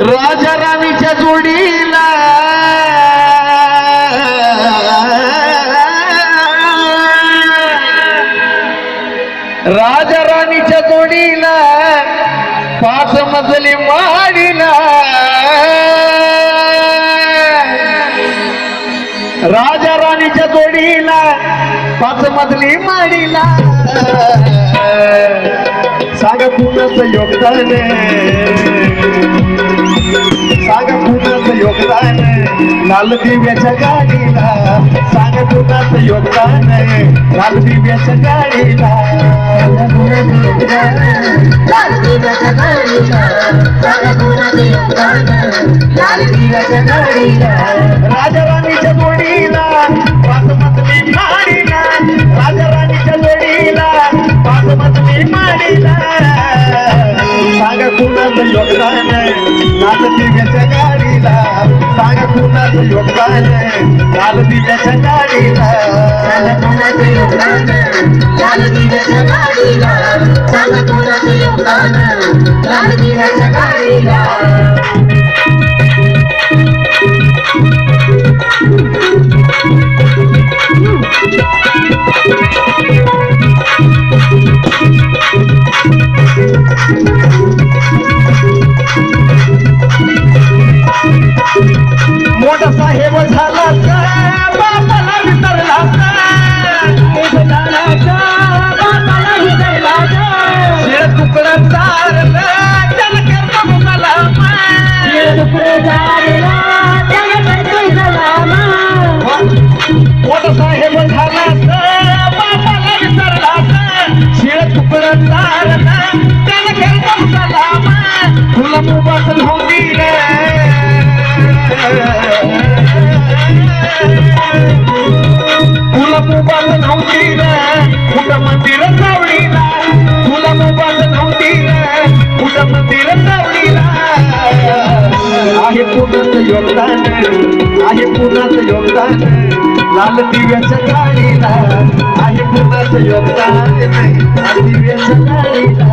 राजा राणीच्या जोडीला. राजा राणीच्या जोडीला. पाच मजली माडीला जोडीला पाच मजली माडीला. साग कुणाचं योगदान साग कुणाचं योगदान लाल दिव्याच्या गाडीला साग कुणाचं योगदान लाल दिव्याच्या गाडीला. राजा राणीच्या जोडीला मजली माडीला सांगा कुणाचं योगदान लाल दिव्याच्या गाडीला. सांगा कुणाचं योगदान लाल दिव्याच्या गाडीला. मोठा आहे पुण्याचं योगदान आहे पुण्याचं योगदान. लाल दिव्याच्या गाडीला आहे कुणाचं योगदान नाही. दिव्याच्या गाडीला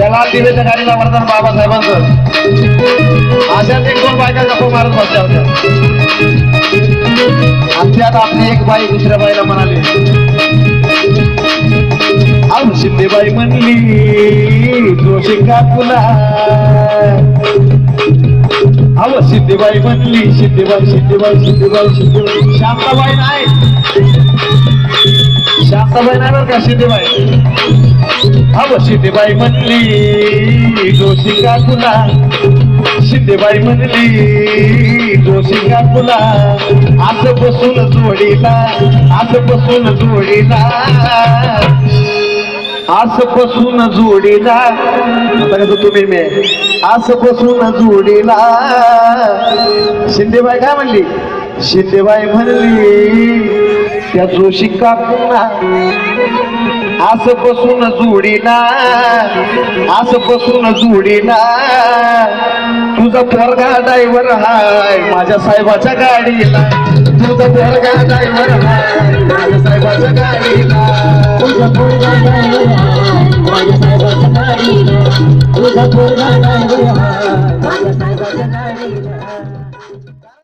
त्याला दिव्याच्या गाडीला वरदान बाबासाहेबांचं. अशाच एक दोन बायका गप्पा मारत बसल्या होत्या. आणि आपली एक बाई दुसऱ्या बाईला म्हणाली अहो शिंदेबाई म्हणली जोशी काकुला अहो सिद्धेबाई म्हणली सिद्धेबाई सिद्धेबाई सिद्धेबाई शिंदेबाई. शांताबाई नाही. शांताबाई नाही बरं का सिद्धेबाई अव शिंदेबाई म्हणली जोशी काकुला शिंदेबाई म्हणली जोशी का तुला? असं बसून जोडीला आज बसून जोडीला. असं बसून जोडीला. आता तुम्ही मी. असं बसून जोडीला. शिंदेबाई काय म्हणली? शिंदेबाई म्हणली त्या जोशी का पुन्हा आस बसून जुडीना आस बसून जुडीना. तुझा पोरगा ड्रायव्हर हाय माझ्या साहेबाच्या गाडीला. तुझा पोरगा ड्रायव्हर हाय माझ्या साहेबाच्या गाडीला.